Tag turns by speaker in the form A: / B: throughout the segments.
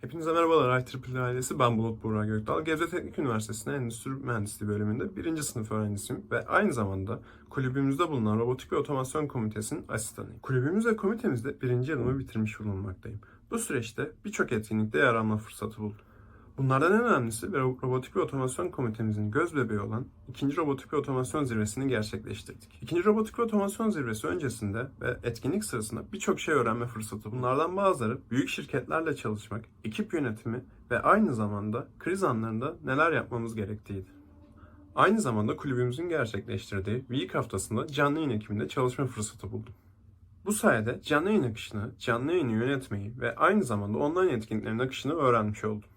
A: Hepinize merhabalar IEEE ailesi. Ben Bulut Buğra Gökdal. Gebze Teknik Üniversitesi'nde Endüstri Mühendisliği bölümünde birinci sınıf öğrencisiyim ve aynı zamanda kulübümüzde bulunan Robotik ve Otomasyon Komitesi'nin asistanıyım. Kulübümüz ve komitemizde birinci yılımı bitirmiş bulunmaktayım. Bu süreçte birçok etkinlikte yer alma fırsatı buldum. Bunlardan en önemlisi ve Robotik ve Otomasyon Komitemizin göz bebeği olan ikinci Robotik ve Otomasyon Zirvesi'ni gerçekleştirdik. İkinci Robotik ve Otomasyon Zirvesi öncesinde ve etkinlik sırasında birçok şey öğrenme fırsatı. Bunlardan bazıları büyük şirketlerle çalışmak, ekip yönetimi ve aynı zamanda kriz anlarında neler yapmamız gerektiğiydi. Aynı zamanda kulübümüzün gerçekleştirdiği Week haftasında canlı yayın ekibinde çalışma fırsatı buldum. Bu sayede canlı yayın akışını, canlı yayını yönetmeyi ve aynı zamanda online etkinliklerin akışını öğrenmiş oldum.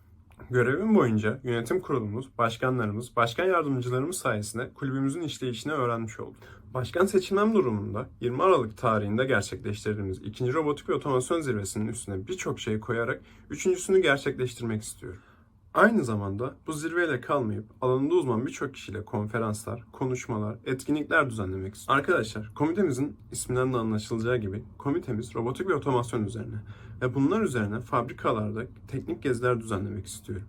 A: Görevim boyunca yönetim kurulumuz, başkanlarımız, başkan yardımcılarımız sayesinde kulübümüzün işleyişini öğrenmiş oldum. Başkan seçilmem durumunda 20 Aralık tarihinde gerçekleştirdiğimiz 2. Robotik ve Otomasyon Zirvesi'nin üstüne birçok şey koyarak üçüncüsünü gerçekleştirmek istiyorum. Aynı zamanda bu zirveyle kalmayıp alanında uzman birçok kişiyle konferanslar, konuşmalar, etkinlikler düzenlemek istiyorum. Arkadaşlar komitemizin isminden de anlaşılacağı gibi komitemiz robotik ve otomasyon üzerine ve bunlar üzerine fabrikalarda teknik geziler düzenlemek istiyorum.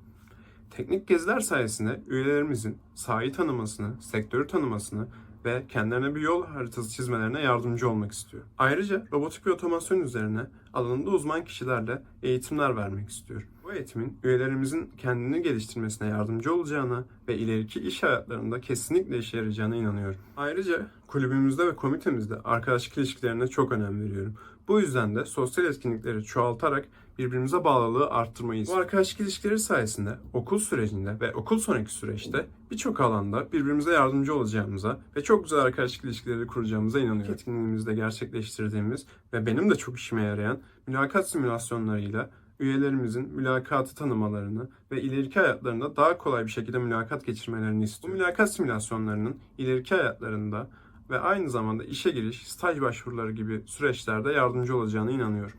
A: Teknik geziler sayesinde üyelerimizin sahayı tanımasını, sektörü tanımasını ve kendilerine bir yol haritası çizmelerine yardımcı olmak istiyor. Ayrıca robotik ve otomasyon üzerine alanında uzman kişilerle eğitimler vermek istiyorum. Bu eğitimin üyelerimizin kendini geliştirmesine yardımcı olacağına ve ileriki iş hayatlarında kesinlikle işe yarayacağına inanıyorum. Ayrıca kulübümüzde ve komitemizde arkadaşlık ilişkilerine çok önem veriyorum. Bu yüzden de sosyal etkinlikleri çoğaltarak birbirimize bağlılığı arttırmayı. Bu arkadaşlık ilişkileri sayesinde okul sürecinde ve okul sonraki süreçte birçok alanda birbirimize yardımcı olacağımıza ve çok güzel arkadaşlık ilişkileri kuracağımıza inanıyorum. Etkinliğimizde gerçekleştirdiğimiz ve benim de çok işime yarayan mülakat simülasyonlarıyla üyelerimizin mülakatı tanımalarını ve ileriki hayatlarında daha kolay bir şekilde mülakat geçirmelerini istiyorum. Bu mülakat simülasyonlarının ileriki hayatlarında ve aynı zamanda işe giriş, staj başvuruları gibi süreçlerde yardımcı olacağına inanıyorum.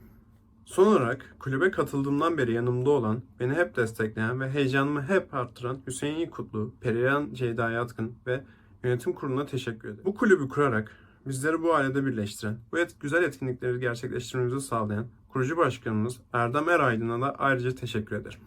A: Son olarak kulübe katıldığımdan beri yanımda olan, beni hep destekleyen ve heyecanımı hep arttıran Hüseyin Yıkutlu, Perihan Ceyda Yatkın ve yönetim kuruluna teşekkür ederim. Bu kulübü kurarak bizleri bu ailede birleştiren, bu et, güzel etkinlikleri gerçekleştirmemizi sağlayan kurucu başkanımız Erdem Eraydın'a da ayrıca teşekkür ederim.